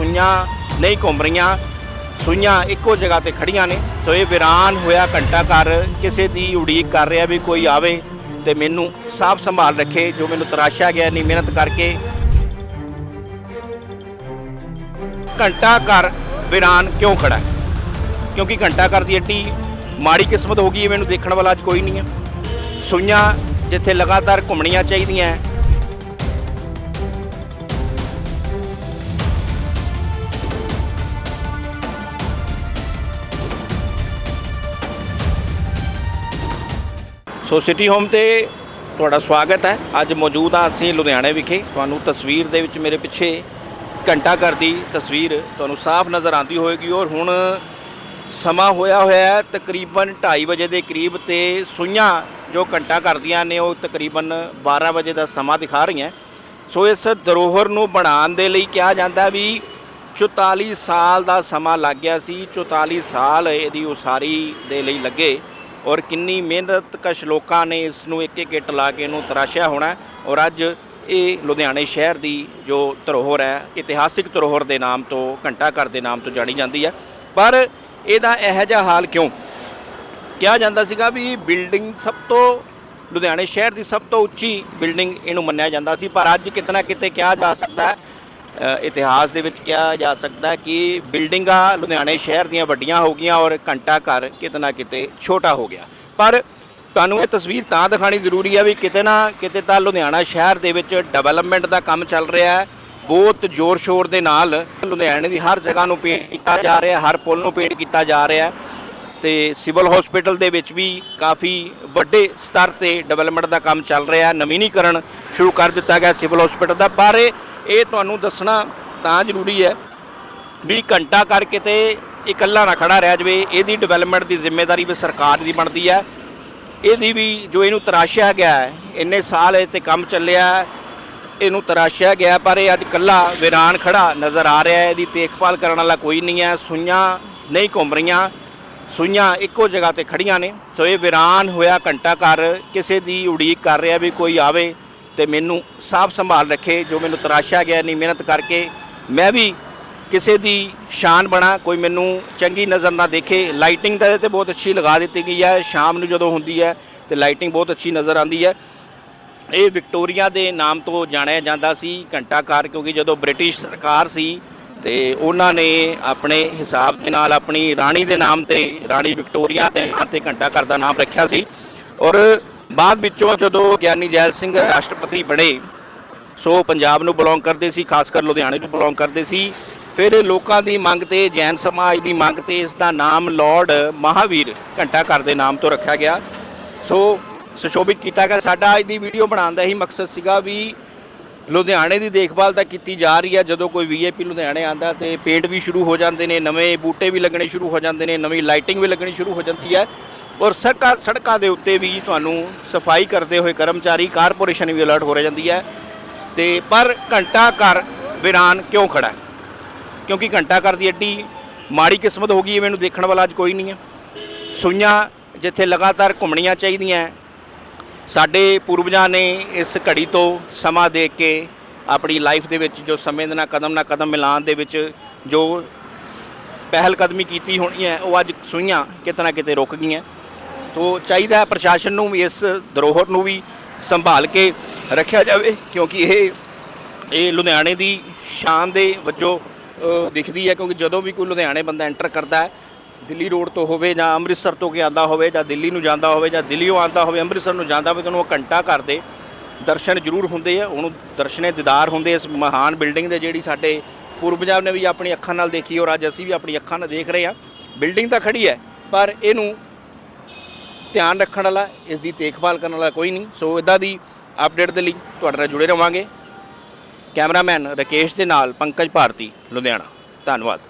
ਸੂਈਆਂ ਨਹੀਂ ਘੁੰਮ ਰਹੀਆਂ। ਸੂਈਆਂ ਇੱਕੋ ਜਗ੍ਹਾ ਤੇ ਖੜੀਆਂ ਨੇ। ਸੋ ਇਹ ਵਿਰਾਨ ਹੋਇਆ ਘੰਟਾ ਘਰ। ਕਿਸੇ ਦੀ ਉਡੀਕ ਕਰ ਰਿਹਾ ਵੀ ਕੋਈ ਆਵੇ ਤੇ ਮੈਨੂੰ ਸਾਫ਼ ਸੰਭਾਲ ਰੱਖੇ, ਜੋ ਮੈਨੂੰ ਤਰਾਸ਼ਿਆ ਗਿਆ ਨਹੀਂ ਮਿਹਨਤ ਕਰਕੇ। ਘੰਟਾ ਘਰ ਵਿਰਾਨ ਕਿਉਂ ਖੜਾ? ਹੈ ਕਿਉਂਕਿ ਘੰਟਾ ਘਰ ਦੀ ਏਡੀ ਮਾੜੀ ਕਿਸਮਤ ਹੋ ਗਈ ਮੈਨੂੰ ਦੇਖਣ ਵਾਲਾ ਅੱਜ ਕੋਈ ਨਹੀਂ ਹੈ। ਸੂਈਆਂ ਜਿੱਥੇ ਲਗਾਤਾਰ ਘੁੰਮਣੀਆਂ ਚਾਹੀਦੀਆਂ ਸੋ ਸਿਟੀ ਹੋਮ ਤੇ ਤੁਹਾਡਾ ਸਵਾਗਤ ਹੈ। ਅੱਜ ਮੌਜੂਦ ਹਾਂ ਅਸੀਂ ਲੁਧਿਆਣੇ ਵਿਖੇ। ਤੁਹਾਨੂੰ ਤਸਵੀਰ ਦੇ ਵਿੱਚ ਮੇਰੇ ਪਿੱਛੇ ਘੰਟਾ ਘਰ ਦੀ ਤਸਵੀਰ ਤੁਹਾਨੂੰ ਸਾਫ਼ ਨਜ਼ਰ ਆਉਂਦੀ ਹੋਏਗੀ ਔਰ ਹੁਣ ਸਮਾਂ ਹੋਇਆ ਹੋਇਆ ਹੈ ਤਕਰੀਬਨ 2:30 ਵਜੇ ਦੇ ਕਰੀਬ ਤੇ ਸੂਈਆਂ ਜੋ ਘੰਟਾ ਕਰਦੀਆਂ ਨੇ ਉਹ ਤਕਰੀਬਨ 12 ਵਜੇ ਦਾ ਸਮਾਂ ਦਿਖਾ ਰਹੀਆਂ। ਸੋ ਇਸ ਧਰੋਹਰ ਨੂੰ ਬਣਾਉਣ ਦੇ ਲਈ ਕਿਹਾ ਜਾਂਦਾ ਵੀ 44 ਸਾਲ ਦਾ ਸਮਾਂ ਲੱਗ ਗਿਆ ਸੀ। 44 ਸਾਲ ਇਹਦੀ ਉਸਾਰੀ ਦੇ ਲਈ ਲੱਗੇ। ਔਰ ਕਿੰਨੀ ਮਿਹਨਤ ਕਸ਼ ਲੋਕਾਂ ਨੇ ਇਸ ਨੂੰ ਇੱਕ ਇੱਕ ਇੱਟ ਲਾ ਕੇ ਇਹਨੂੰ ਤਰਾਸ਼ਿਆ ਹੋਣਾ ਔਰ ਅੱਜ ਇਹ ਲੁਧਿਆਣੇ ਸ਼ਹਿਰ ਦੀ ਜੋ ਧਰੋਹਰ ਹੈ, ਇਤਿਹਾਸਿਕ ਧਰੋਹਰ ਦੇ ਨਾਮ ਤੋਂ, ਘੰਟਾ ਘਰ ਦੇ ਨਾਮ ਤੋਂ ਜਾਣੀ ਜਾਂਦੀ ਹੈ। ਪਰ ਇਹਦਾ ਇਹੋ ਜਿਹਾ ਹਾਲ ਕਿਉਂ? ਕਿਹਾ ਜਾਂਦਾ ਸੀਗਾ ਵੀ ਬਿਲਡਿੰਗ ਸਭ ਤੋਂ ਲੁਧਿਆਣੇ ਸ਼ਹਿਰ ਦੀ ਸਭ ਤੋਂ ਉੱਚੀ ਬਿਲਡਿੰਗ ਇਹਨੂੰ ਮੰਨਿਆ ਜਾਂਦਾ ਸੀ। ਪਰ ਅੱਜ ਕਿਤਨਾ ਕਿਤੇ ਕਿਹਾ ਜਾ ਸਕਦਾ ਇਤਿਹਾਸ ਦੇ ਵਿੱਚ ਕਿਹਾ ਜਾ ਸਕਦਾ ਕਿ ਬਿਲਡਿੰਗਾਂ ਲੁਧਿਆਣੇ ਸ਼ਹਿਰ ਦੀਆਂ ਵੱਡੀਆਂ ਹੋ ਗਈਆਂ ਔਰ ਘੰਟਾ ਘਰ ਕਿਤਨਾ ਕਿਤੇ ਛੋਟਾ ਹੋ ਗਿਆ। ਪਰ ਤੁਹਾਨੂੰ ਇਹ ਤਸਵੀਰ ਤਾਂ ਦਿਖਾਣੀ ਜ਼ਰੂਰੀ ਹੈ ਵੀ ਕਿਤੇ ਨਾ ਕਿਤੇ ਤਾਂ ਲੁਧਿਆਣਾ ਸ਼ਹਿਰ ਦੇ ਵਿੱਚ ਡਿਵੈਲਪਮੈਂਟ ਦਾ ਕੰਮ ਚੱਲ ਰਿਹਾ ਹੈ। ਬਹੁਤ ਜ਼ੋਰ ਸ਼ੋਰ ਦੇ ਨਾਲ ਲੁਧਿਆਣੇ ਦੀ ਹਰ ਜਗ੍ਹਾ ਨੂੰ ਪੇਂਟ ਕੀਤਾ ਜਾ ਰਿਹਾ ਹਰ ਪੁਲ ਨੂੰ ਪੇਂਟ ਕੀਤਾ ਜਾ ਰਿਹਾ ਹੈ ਤੇ ਸਿਵਲ ਹਸਪੀਟਲ ਦੇ ਵਿੱਚ ਵੀ ਕਾਫੀ ਵੱਡੇ ਸਤਰ ਤੇ ਡਿਵੈਲਪਮੈਂਟ ਦਾ ਕੰਮ ਚੱਲ ਰਿਹਾ ਨਵੀਨੀਕਰਨ ਸ਼ੁਰੂ ਕਰ ਦਿੱਤਾ ਗਿਆ ਸਿਵਲ ਹਸਪੀਟਲ ਦਾ, ਪਰ ਇਹ- ਤੁਹਾਨੂੰ ਦੱਸਣਾ ਤਾਂ ਜ਼ਰੂਰੀ ਹੈ ਵੀ ਘੰਟਾ ਕਰਕੇ ਤੇ ਇਕੱਲਾ ਨਾ ਖੜਾ ਰਹਿ ਜਾਵੇ, ਇਹਦੀ ਡਿਵੈਲਪਮੈਂਟ ਦੀ ਜ਼ਿੰਮੇਵਾਰੀ ਵੀ ਸਰਕਾਰ ਦੀ ਬਣਦੀ ਹੈ। ਇਹਦੀ ਵੀ ਜੋ ਇਹਨੂੰ ਤਰਾਸ਼ਿਆ ਗਿਆ ਹੈ, ਇੰਨੇ ਸਾਲ ਇਹ ਤੇ ਕੰਮ ਚੱਲਿਆ, ਇਹਨੂੰ ਤਰਾਸ਼ਿਆ ਗਿਆ, ਪਰ ਇਹ ਅੱਜ ਕੱਲਾ ਵਿਰਾਨ ਖੜਾ ਨਜ਼ਰ ਆ ਰਿਹਾ ਹੈ, ਇਹਦੀ ਦੇਖਭਾਲ ਕਰਨ ਵਾਲਾ ਕੋਈ ਨਹੀਂ ਹੈ, ਸੂਈਆਂ ਨਹੀਂ ਘੁੰਮ ਰਹੀਆਂ, ਸੂਈਆਂ ਇੱਕੋ ਜਗ੍ਹਾ ਤੇ ਖੜੀਆਂ ਨੇ। ਸੋ ਇਹ ਵਿਰਾਨ ਹੋਇਆ ਘੰਟਾ ਘਰ, ਕਿਸੇ ਦੀ ਉਡੀਕ ਕਰ ਰਿਹਾ ਵੀ ਕੋਈ ਆਵੇ ਤੇ ਮੈਨੂੰ ਸਾਫ਼ ਸੰਭਾਲ ਰੱਖੇ, ਜੋ ਮੈਨੂੰ ਤਰਾਸ਼ਿਆ ਗਿਆ ਨਹੀਂ ਮਿਹਨਤ ਕਰਕੇ ਮੈਂ ਵੀ ਕਿਸੇ ਦੀ ਸ਼ਾਨ ਬਣਾ, ਕੋਈ ਮੈਨੂੰ ਚੰਗੀ ਨਜ਼ਰ ਨਾ ਦੇਖੇ। ਲਾਈਟਿੰਗ ਤਾਂ ਇਹਦੇ ਤੇ ਬਹੁਤ ਅੱਛੀ ਲਗਾ ਦਿੱਤੀ ਗਈ ਹੈ। ਸ਼ਾਮ ਨੂੰ ਜਦੋਂ ਹੁੰਦੀ ਹੈ, ਤੇ ਲਾਈਟਿੰਗ ਬਹੁਤ ਅੱਛੀ ਨਜ਼ਰ ਆਉਂਦੀ ਹੈ। ਇਹ ਵਿਕਟੋਰੀਆ ਦੇ ਨਾਮ ਤੋਂ ਜਾਣਿਆ ਜਾਂਦਾ ਸੀ ਘੰਟਾ ਘਰ ਕਿਉਂਕਿ ਜਦੋਂ ਬ੍ਰਿਟਿਸ਼ ਸਰਕਾਰ ਸੀ, ਤੇ ਉਹਨਾਂ ਨੇ ਆਪਣੇ ਹਿਸਾਬ ਦੇ ਨਾਲ ਆਪਣੀ ਰਾਣੀ ਦੇ ਨਾਮ ਤੇ, ਰਾਣੀ ਵਿਕਟੋਰੀਆ ਦੇ ਨਾਂ ਤੇ ਘੰਟਾ ਘਰ ਦਾ ਨਾਮ ਰੱਖਿਆ ਸੀ। ਔਰ ਬਾਅਦ ਵਿੱਚੋਂ ਜਦੋਂ ਗਿਆਨੀ ਜੈਲ ਸਿੰਘ ਰਾਸ਼ਟਰਪਤੀ ਬਣੇ, ਸੋ ਪੰਜਾਬ ਨੂੰ ਬਿਲੋਂਗ ਕਰਦੇ ਸੀ, ਖਾਸ ਕਰ ਲੁਧਿਆਣੇ ਨੂੰ ਬਿਲੋਂਗ ਕਰਦੇ ਸੀ, ਫਿਰ ਲੋਕਾਂ ਦੀ ਮੰਗ ਤੇ, ਜੈਨ ਸਮਾਜ ਦੀ ਮੰਗ ਤੇ ਇਸ ਦਾ ਨਾਮ ਲਾਰਡ ਮਹਾਵੀਰ ਘੰਟਾ ਘਰ ਦੇ ਨਾਮ ਤੋਂ ਰੱਖਿਆ ਗਿਆ। ਸੋ ਸੁਸ਼ੋਭਿਤ ਕੀਤਾ ਗਿਆ। ਸਾਡਾ ਅੱਜ ਦੀ ਵੀਡੀਓ ਬਣਾਉਣ ਦਾ ਹੀ ਮਕਸਦ ਸੀਗਾ ਵੀ ਲੁਧਿਆਣੇ ਦੀ ਦੇਖਭਾਲ ਤਾਂ ਕੀਤੀ ਜਾ ਰਹੀ ਹੈ। ਜਦੋਂ ਕੋਈ ਵੀਆਈਪੀ ਲੁਧਿਆਣੇ ਆਂਦਾ ਤੇ ਪੇਂਟ ਵੀ ਸ਼ੁਰੂ ਹੋ ਜਾਂਦੇ ਨੇ, ਨਵੇਂ ਬੂਟੇ ਵੀ ਲੱਗਣੇ ਸ਼ੁਰੂ ਹੋ ਜਾਂਦੇ ਨੇ, ਨਵੀਂ ਲਾਈਟਿੰਗ ਵੀ ਲੱਗਣੀ ਸ਼ੁਰੂ ਹੋ ਜਾਂਦੀ ਹੈ। ਔਰ ਸੜਕਾਂ ਸੜਕਾਂ ਦੇ ਉੱਤੇ ਵੀ ਤੁਹਾਨੂੰ ਸਫ਼ਾਈ ਕਰਦੇ ਹੋਏ ਕਰਮਚਾਰੀ, ਕਾਰਪੋਰੇਸ਼ਨ ਵੀ ਅਲਰਟ ਹੋ ਰਹੀ ਜਾਂਦੀ ਹੈ। ਤੇ ਪਰ ਘੰਟਾ ਘਰ ਵਿਰਾਨ ਕਿਉਂ ਖੜਾ ਹੈ? ਕਿਉਂਕਿ ਘੰਟਾ ਘਰ ਦੀ ਐਡੀ ਮਾੜੀ ਕਿਸਮਤ ਹੋ ਗਈ ਹੈ, ਮੈਨੂੰ ਦੇਖਣ ਵਾਲਾ ਅੱਜ ਕੋਈ ਨਹੀਂ ਹੈ। ਸੂਈਆਂ ਜਿੱਥੇ ਲਗਾਤਾਰ ਘੁੰਮਣੀਆਂ ਚਾਹੀਦੀਆਂ ਸਾਡੇ ਪੂਰਵਜਾਂ ਨੇ ਇਸ ਘੜੀ ਤੋਂ ਸਮਾਂ ਦੇ ਕੇ ਆਪਣੀ ਲਾਈਫ ਦੇ ਵਿੱਚ ਜੋ ਸਮੇਂ ਦੇ ਨਾਲ ਕਦਮ ਨਾਲ ਕਦਮ ਮਿਲਾਉਣ ਦੇ ਵਿੱਚ ਜੋ ਪਹਿਲ ਕਦਮੀ ਕੀਤੀ ਹੋਣੀ ਹੈ, ਉਹ ਅੱਜ ਸੂਈਆਂ ਕਿਤੇ ਨਾ ਕਿਤੇ ਰੁਕ ਗਈਆਂ। ਸੋ ਚਾਹੀਦਾ ਹੈ ਪ੍ਰਸ਼ਾਸਨ ਨੂੰ ਵੀ ਇਸ ਧਰੋਹਰ ਨੂੰ ਵੀ ਸੰਭਾਲ ਕੇ ਰੱਖਿਆ ਜਾਵੇ, ਕਿਉਂਕਿ ਇਹ ਇਹ ਲੁਧਿਆਣੇ ਦੀ ਸ਼ਾਨ ਦੇ ਵਜੋਂ ਦਿਖਦੀ ਹੈ, ਕਿਉਂਕਿ ਜਦੋਂ ਵੀ ਕੋਈ ਲੁਧਿਆਣੇ ਬੰਦਾ ਐਂਟਰ ਕਰਦਾ ਹੈ, ਦਿੱਲੀ ਰੋਡ ਤੋਂ ਹੋਵੇ ਜਾਂ ਅੰਮ੍ਰਿਤਸਰ ਤੋਂ ਕੇ ਆਂਦਾ ਹੋਵੇ ਜਾਂ ਦਿੱਲੀ ਨੂੰ ਜਾਂਦਾ ਹੋਵੇ ਜਾਂ ਦਿੱਲੀੋਂ ਆਂਦਾ ਹੋਵੇ, ਅੰਮ੍ਰਿਤਸਰ ਨੂੰ ਜਾਂਦਾ ਹੋਵੇ ਤੁਹਾਨੂੰ ਉਹ ਘੰਟਾ ਘਰ ਦੇ ਦਰਸ਼ਨ ਜ਼ਰੂਰ ਹੁੰਦੇ ਆ, ਉਹਨੂੰ ਦਰਸ਼ਨੇ ਦੀਦਾਰ ਹੁੰਦੇ ਇਸ ਮਹਾਨ ਬਿਲਡਿੰਗ ਦੇ ਜਿਹੜੀ ਸਾਡੇ ਪੂਰਵਜਾਂ ਨੇ ਵੀ ਆਪਣੀ ਅੱਖਾਂ ਨਾਲ ਦੇਖੀ, ਔਰ ਅੱਜ ਅਸੀਂ ਵੀ ਆਪਣੀ ਅੱਖਾਂ ਨਾਲ ਦੇਖ ਰਹੇ ਹਾਂ। ਬਿਲਡਿੰਗ ਤਾਂ ਖੜੀ ਹੈ, ਪਰ ਇਹਨੂੰ ਧਿਆਨ ਰੱਖਣ ਵਾਲਾ, ਇਸ ਦੀ ਦੇਖਭਾਲ ਕਰਨ ਵਾਲਾ ਕੋਈ ਨਹੀਂ। ਸੋ ਇਦਾਂ ਦੀ ਅਪਡੇਟ ਦੇ ਲਈ ਤੁਹਾਡੇ ਨਾਲ ਜੁੜੇ ਰਵਾਂਗੇ। ਕੈਮਰਾਮੈਨ ਰਕੇਸ਼ ਦੇ ਨਾਲ ਪੰਕਜ ਭਾਰਤੀ, ਲੁਧਿਆਣਾ। ਧੰਨਵਾਦ।